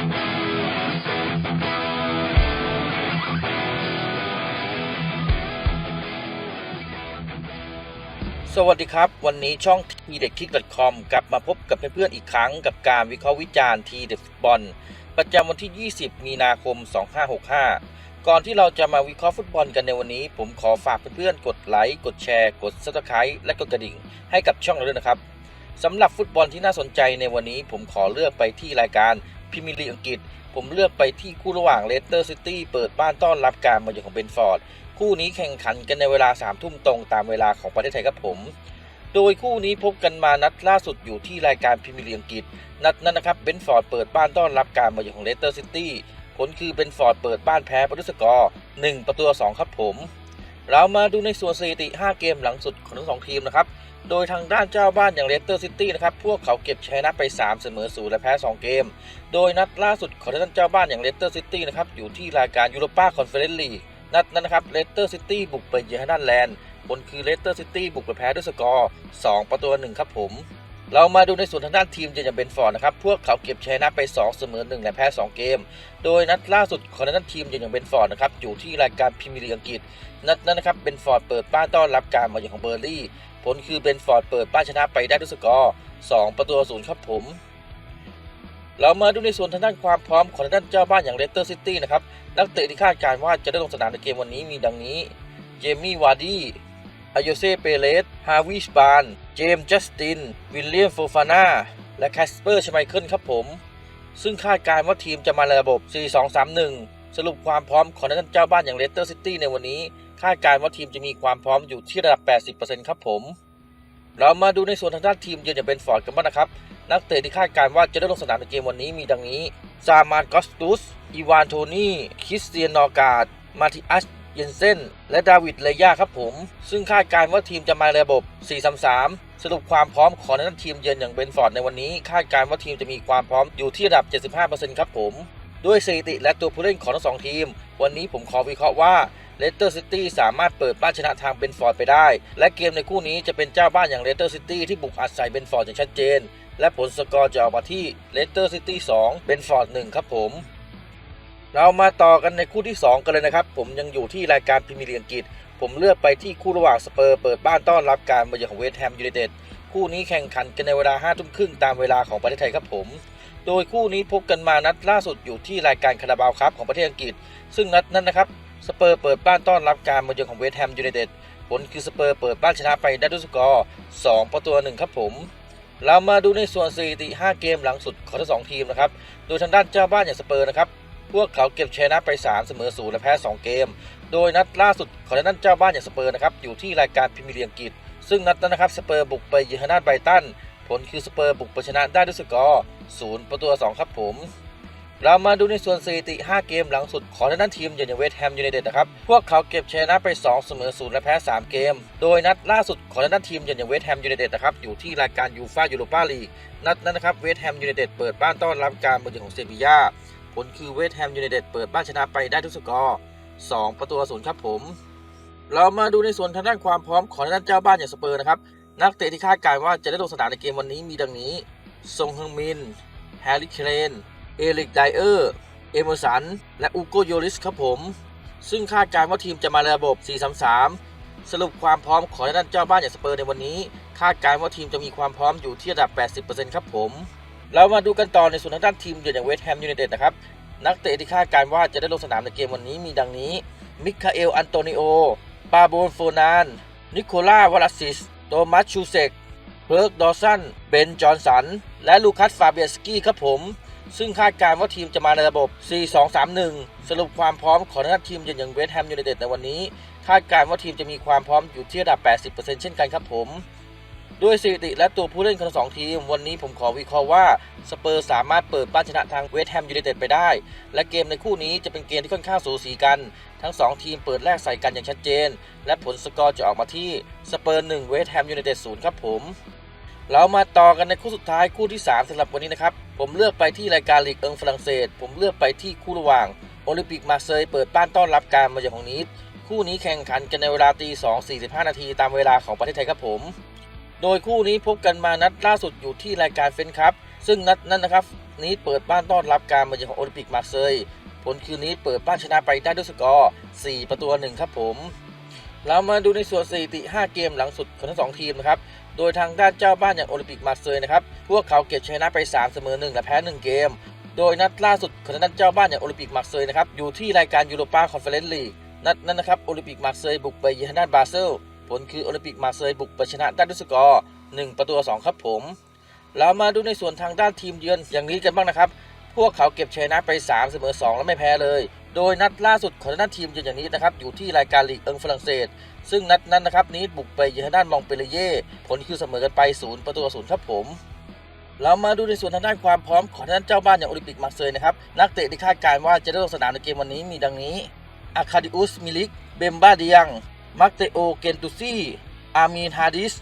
สวัสดีครับ วันนี้ช่อง t d e c k i c k c o m กลับมาพบกับเพื่อนๆอีกครั้งกับการวิเคราะห์วิจารณ์ทีเด็ดฟุตบอล ประจำวันที่ 20 มีนาคม 2565 ก่อนที่เราจะมาวิเคราะห์ฟุตบอลกันในวันนี้ ผมขอฝากเพื่อนๆ กดไลค์ กดแชร์ กด subscribe และกดกระดิ่ง ให้กับช่องเราด้วยนะครับสำหรับฟุตบอลที่น่าสนใจในวันนี้ผมขอเลือกไปที่รายการ พรีเมียร์ลีอังกฤษ ผมเลือกไปที่คู่ระหว่างเลสเตอร์ซิตี้เปิดบ้านต้อนรับการมาเยือนของเบนฟอร์ด คู่นี้แข่งขันกันในเวลา3ามทุ่มตรงตามเวลาของประเทศไทยครับผม โดยคู่นี้พบกันมานัดล่าสุดอยู่ที่รายการพรีเมียร์ลีอังกฤษ นัดนั้นนะครับเบนฟอร์ดเปิดบ้านต้อนรับการมาเยือนของเลสเตอร์ซิตี้ผลคือเบนฟอร์ดเปิดบ้านแพ้ไปด้วยสกอร์1ประตูต่อ2ครับผม เรามาดูในส่วนสถิติ 5 เกมหลังสุดของทั้งสองทีมนะครับ โดยทางด้านเจ้าบ้านอย่างเลสเตอร์ซิตี้นะครับ พวกเขาเก็บชนะไป 3 เสมอ0และแพ้ 2 เกม โดยนัดล่าสุดของทางด้านเจ้าบ้านอย่างเลสเตอร์ซิตี้นะครับ อยู่ที่รายการยูโรป้าคอนเฟอเรนซ์ลีก นัดนั้นนะครับ เลสเตอร์ซิตี้บุกไปเยือนด้านแลนด์ผลคือเลสเตอร์ซิตี้บุกไปแพ้ด้วยสกอร์ 2 ประตูต่อ1ครับผม เรามาดูในส่วนทางด้านทีมเยนยังเบนฟอร์ดนะครับ พวกเขาเก็บชนะไป2เสมอ1และแพ้ 2 เกม โดยนัดล่าสุดของทางด้านทีมเยือนย่างเบนฟอร์ดนะครับอยู่ที่รายการพรีเมียร์ลีกอังกฤษ นัดนั้นนะครับเบนฟอร์ดเปิดบ้านต้อนรับการมาเยือนของเบอร์ลี่ ผลคือเบนฟอร์ดเปิดบ้านชนะไปได้ด้วยสกอร์2ประตูต่อ0ครับผม เรามาดูในส่วนทางด้านความพร้อมของทางด้านเจ้าบ้านอย่างเลสเตอร์ซิตี้นะครับนักเตะที่คาดการณ์ว่าจะได้ลงสนามในเกมวันนี้มีดังนี้ เจมี่วาร์ดี้ อายเซเปเรสฮาวิสบาน เจมส์จัสติน วิลเลียมโฟฟาน่า และแคสเปอร์ชไมเคิลครับผม ซึ่งคาดการณ์ว่าทีมจะมาในระบบ 4-2-3-1 สรุปความพร้อมของทางด้านเจ้าบ้านอย่างเลสเตอร์ซิตี้ในวันนี้ คาดการณ์ว่าทีมจะมีความพร้อมอยู่ที่ระดับ 80%ครับผม เรามาดูในส่วนทางด้านทีมเยือนอย่างเบนฟอร์ดกันบ้างนะครับ นักเตะที่คาดการณ์ว่าจะได้ลงสนามในเกมวันนี้มีดังนี้ ซามานกอสตุสอีวานโทนี่ คริสเตียนนอร์การ์ด มาติอัส เยนเซนและดาวิดเลยาครับผม ซึ่งคาดการณ์ว่าทีมจะมาในระบบ 4-3-3 สรุปความพร้อมของทางด้านทีมเยือนอย่างเบนฟอร์ดในวันนี้ คาดการณ์ว่าทีมจะมีความพร้อมอยู่ที่ระดับ 75%ครับผม ด้วยสถิติและตัวผู้เล่นของทั้งสองทีม วันนี้ผมขอวิเคราะห์ว่าเลสเตอร์ซิตี้สามารถเปิดบ้านชนะทางเบนฟอร์ดไปได้ และเกมในคู่นี้จะเป็นเจ้าบ้านอย่างเลสเตอร์ซิตี้ที่บุกอัดใส่เบนฟอร์ดอย่างชัดเจน และผลสกอร์จะออกมาที่เลสเตอร์ซิตี้2เบนฟอร์ด1ครับผม เรามาต่อกันในคู่ที่ 2 กันเลยนะครับ ผมยังอยู่ที่รายการพรีเมียร์ลีกอังกฤษ ผมเลือกไปที่คู่ระหว่างสเปอร์เปิดบ้านต้อนรับการมาเยือนของเวสต์แฮมยูไนเต็ดคู่นี้แข่งขันกันในเวลา5ทุ่มครึ่งตามเวลาของประเทศไทยครับผม โดยคู่นี้พบกันมานัดล่าสุดอยู่ที่รายการคาราบาวครับของประเทศอังกฤษ ซึ่งนัดนั้นนะครับสเปอร์เปิดบ้านต้อนรับการมาเยือนของเวสต์แฮมยูไนเต็ดผลคือสเปอร์เปิดบ้านชนะไปได้ด้วยสกอร์2ประตูต่อ1ครับผมเรามาดูในส่วนสถิติ 5 เกมหลังสุดของทั้งสองทีมนะครับ โดยทางด้านเจ้าบ้านอย่างสเปอร์นะครับ พวกเขาเก็บชนะไป 3 เสมอ0และแพ้ 2 เกม โดยนัดล่าสุดของทางด้นเจ้าบ้านอย่างสเปอร์นะครับอยู่ที่รายการพรีเมียร์ลีกอังกฤษ ซึ่งนัดนั้นนะครับสเปอร์บุกไปเยือนทางด้านไบตัน ผลคือสเปอร์บุกไปชนะได้ด้วยสกอร์0ประตูต่อ2ครับผมเรามาดูในส่วนสถิติ 5 เกมหลังสุดของทางด้านทีมอย่างเวสต์แฮมยูไนเต็ดนะครับ พวกเขาเก็บชนะไป 2 เสมอ0และแพ้ 3 เกม โดยนัดล่าสุดของทางด้านทีมอย่างเวสต์แฮมยูไนเต็ดนะครับ อยู่ที่รายการยูฟ่ายูโรปาลีก นัดนั้นนะครับ เวสต์แฮมยูไนเต็ดเปิดบ้านต้อนรับการมาเยือนของเซบีย่า ผลคือเวสต์แฮมยูไนเต็ดเปิดบ้านชนะไปได้ทุกสกอร์ 2 ประตูต่อศูนย์ครับผม เรามาดูในส่วนทางด้านความพร้อมของทางด้านเจ้าบ้านอย่างสเปอร์นะครับ นักเตะที่คาดการณ์ว่าจะได้ลงสนามในเกมวันนี้มีดังนี้ซงฮึงมิน แฮร์รี่เคนเอริกไดเออร์ เอเมอร์สัน และอูโกโยริสครับผม ซึ่งคาดการณ์ว่าทีมจะมาในระบบ 4-3-3 สรุปความพร้อมของทางด้านเจ้าบ้านอย่างสเปอร์ในวันนี้ คาดการณ์ว่าทีมจะมีความพร้อมอยู่ที่ระดับ 80%ครับผม เรามาดูกันต่อในส่วนทางด้านทีมเยือนอย่างเวสต์แฮมยูไนเต็ดนะครับ นักเตะที่คาดการว่าจะได้ลงสนามในเกมวันนี้มีดังนี้ มิคาเอล อันโตนิโอ ปาโบนโฟนาน นิโคล่าวาลาซิส โตมัสชูเซก เบิร์ก ดอสัน เบน จอห์นสัน และลูคัส ฟาเบียสกี้ครับผม ซึ่งคาดการว่าทีมจะมาในระบบ 4-2-3-1 สรุปความพร้อมของทางด้านทีมเยือนอย่างเวสต์แฮมยูไนเต็ดในวันนี้ คาดการว่าทีมจะมีความพร้อมอยู่ที่ระดับ 80%เช่นกันครับผม ด้วยสถิติและตัวผู้เล่นของทั้งสองทีม วันนี้ผมขอวิเคราะห์ว่าสเปอร์สามารถเปิดบ้านชนะทางเวสต์แฮมยูไนเต็ดไปได้ และเกมในคู่นี้จะเป็นเกมที่ค่อนข้างสูสีกัน ทั้ง 2 ทีมเปิดแลกใส่กันอย่างชัดเจน และผลสกอร์จะออกมาที่สเปอร์1เวสต์แฮมยูไนเต็ด0ครับผม เรามาต่อกันในคู่สุดท้ายคู่ที่ 3สำหรับวันนี้นะครับ ผมเลือกไปที่รายการลีกเอิงฝรั่งเศส ผมเลือกไปที่คู่ระหว่างโอลิมปิกมาเซยเปิดบ้านต้อนรับการมาเยือนของนีสคู่นี้แข่งขันกันในเวลาตี2 45 นาทีตามเวลาของประเทศไทยครับผม โดยคู่นี้พบกันมานัดล่าสุดอยู่ที่รายการเฟนครับซึ่งนัดนั้นนะครับนี้เปิดบ้านต้อนรับการมาเยือนของโอลิมปิกมาเซยผลคืนนี้เปิดบ้านชนะไปได้ด้วยสกอร์ 4 ประตูหนึ่งครับผม เรามาดูในส่วนสถิติ 5 เกมหลังสุดของทั้งสองทีมนะครับ โดยทางด้านเจ้าบ้านอย่างโอลิมปิกมาเซยนะครับ พวกเขาเก็บชนะไป 3 เสมอ 1 และแพ้ 1 เกม โดยนัดล่าสุดของทางด้านเจ้าบ้านอย่างโอลิมปิกมาเซยนะครับ อยู่ที่รายการยูโรปาคอนเฟอเรนซ์ลีก นัดนั้นนะครับ โอลิมปิกมาเซยบุกไปเยือนทางด้านบราซิล ผลคือโอลิมปิกมาเซยบุกไปชนะได้ด้วยสกอร์1ประตูต่อ2ครับผม เรามาดูในส่วนทางด้านทีมเยือนอย่างนี้กันบ้างนะครับ พวกเขาเก็บชัยนะไป3เสมอ2และไม่แพ้เลย โดยนัดล่าสุดของทางด้านทีมเยือนอย่างนี้นะครับอยู่ที่รายการลีกเอิงฝรั่งเศส ซึ่งนัดนั้นนะครับนี้บุกไปเยือนทางด้านมองเปเลเย่ผลคือเสมอกันไป 0 ประตูต่อ0ครับผมเรามาดูในส่วนทางด้านความพร้อมของทางด้านเจ้าบ้านอย่างโอลิมปิกมาเซยนะครับ นักเตะที่คาดการณ์ว่าจะได้ลงสนามในเกมวันนี้มีดังนี้อาคาดิอุสมิลิก เบมบาเดียง มักเตโอ เกนตุซี่ อามีน ฮาดิส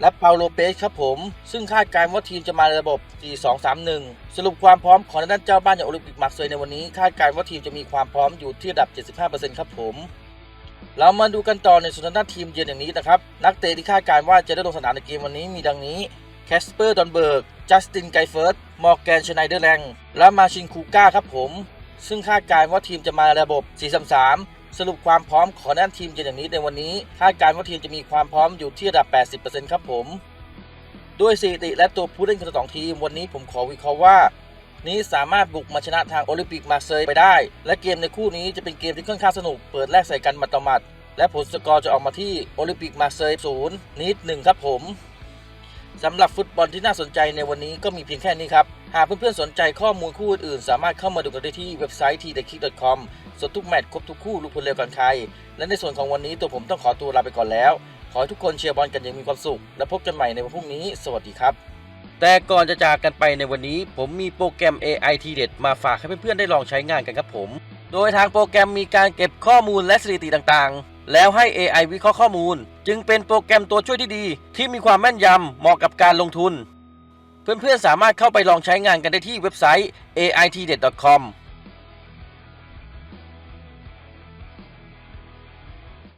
และเปาโลเปสครับผม ซึ่งคาดการณ์ว่าทีมจะมาในระบบ 4-2-3-1 สรุปความพร้อมของทางด้านเจ้าบ้านอย่างโอลิมปิกมาร์เซยในวันนี้ คาดการณ์ว่าทีมจะมีความพร้อมอยู่ที่ระดับ 75%ครับผม เรามาดูกันต่อในส่วนทางด้านทีมเยือนอย่างนี้นะครับ นักเตะที่คาดการณ์ว่าจะได้ลงสนามในเกมวันนี้มีดังนี้แคสเปอร์ดอนเบิร์ก จัสตินไกเฟิร์ส มอร์แกนชไนเดอร์แลงและมาชินคูก้าครับผม ซึ่งคาดการณ์ว่าทีมจะมาระบบ 4-3-3 สรุปความพร้อมของด้านทีมเยือนอย่างนี้ในวันนี้คาดการณ์ว่าทีมจะมีความพร้อมอยู่ที่ระดับ 80%ครับผม ด้วยสถิติและตัวผู้เล่นของทั้งสองทีมวันนี้ผมขอวิเคราะห์ว่า นี้สามารถบุกมาชนะทางโอลิมปิกมาเซยไปได้ และเกมในคู่นี้จะเป็นเกมที่ค่อนข้างสนุกเปิดแลกใส่กันมัดต่อมัด และผลสกอร์จะออกมาที่โอลิมปิกมาเซยศูนย์นิดหนึ่งครับผมสำหรับฟุตบอลที่น่าสนใจในวันนี้ก็มีเพียงแค่นี้ครับ หากเพื่อนๆสนใจข้อมูลคู่อื่นๆ สามารถเข้ามาดูกันได้ที่เว็บไซต์ t h e k i c k c o m สดทุกแมตช์ครบทุกคู่ลูกพลเร็วกันใคร และในส่วนของวันนี้ตัวผมต้องขอตัวลาไปก่อนแล้ว ขอให้ทุกคนเชียร์บอลกันอย่างมีความสุข และพบกันใหม่ในวันพรุ่งนี้ สวัสดีครับแต่ก่อนจะจากกันไปในวันนี้ ผมมีโปรแกรม AI ทีเด็ดมาฝากให้เพื่อนๆได้ลองใช้งานกันครับผม โดยทางโปรแกรมมีการเก็บข้อมูลและสถิติต่างๆ แล้วให้ AI วิเคราะห์ข้อมูล จึงเป็นโปรแกรมตัวช่วยที่ดี ที่มีความแม่นยำเหมาะกับการลงทุน เพื่อนๆสามารถเข้าไปลองใช้งานกันได้ที่เว็บไซต์ aitdet.com